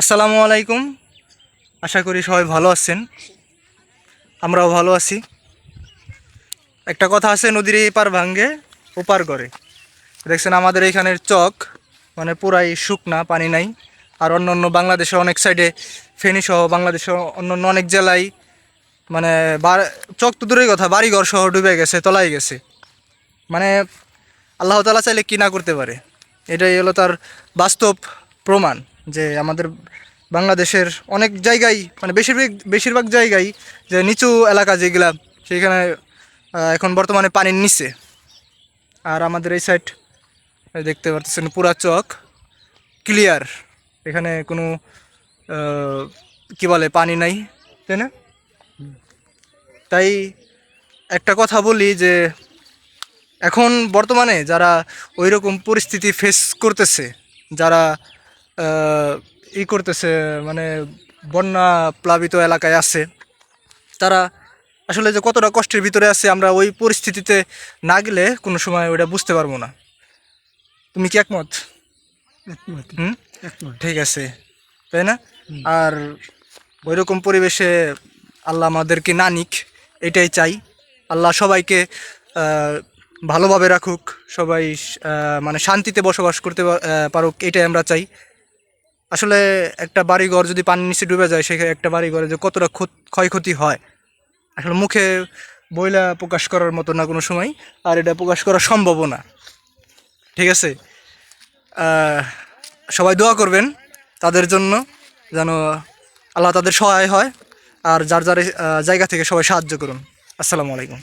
আসসালামু আলাইকুম। আশা করি সবাই ভালো আছেন। আমরাও ভালো আছি। একটা কথা আছে, নদীর এই পার ভাঙ্গে ওপার করে দেখছেন আমাদের এইখানের চক মানে পুরাই শুকনা, পানি নাই। আর অন্য অন্য বাংলাদেশে অনেক সাইডে ফেনী সহ বাংলাদেশে অন্য অন্য অনেক জেলায় মানে চক তো দূরের কথা, বাড়িঘর সহ ডুবে গেছে তলায় গেছে। মানে আল্লাহ তালা চাইলে কি না করতে পারে? এটাই হলো তার বাস্তব প্রমাণ। যে আমাদের বাংলাদেশের অনেক জায়গায় মানে বেশিরভাগ বেশিরভাগ জায়গায় যে নিচু এলাকা যেগুলা সেইখানে এখন বর্তমানে পানির নিচে আর আমাদের এই সাইড দেখতে পাচ্ছেন পুরা চক ক্লিয়ার এখানে কোনো কি বলে, পানি নাই, তাই না? তাই একটা কথা বলি যে, এখন বর্তমানে যারা ওই রকম পরিস্থিতি ফেস করতেছে, যারা ই করতেছে মানে বন্যা প্লাবিত এলাকায় আছে। তারা আসলে যে কতটা কষ্টের ভিতরে আছে আমরা ওই পরিস্থিতিতে না গেলে কোনো সময় ওটা বুঝতে পারব না। তুমি কি একমত? হুম? ঠিক আছে। তাই না? আর ওই রকম পরিবেশে আল্লাহ আমাদেরকে না নিক এটাই চাই। আল্লাহ সবাইকে ভালোভাবে রাখুক সবাই মানে শান্তিতে বসবাস করতে পারুক এটাই আমরা চাই। আসলে একটা বাড়িঘর যদি পানির নিচে ডুবে যায়, সেখানে একটা বাড়িঘরে যে কতটা ক্ষত- ক্ষয়ক্ষতি হয়, আসলে মুখে বইলা প্রকাশ করার মতো না কোনো সময়, আর এটা প্রকাশ করা সম্ভবও না। ঠিক আছে? সবাই দোয়া করবেন তাদের জন্য যেন আল্লাহ তাদের সহায় হয়, আর যার যার জায়গা থেকে সবাই সাহায্য করুন। আসসালামু আলাইকুম।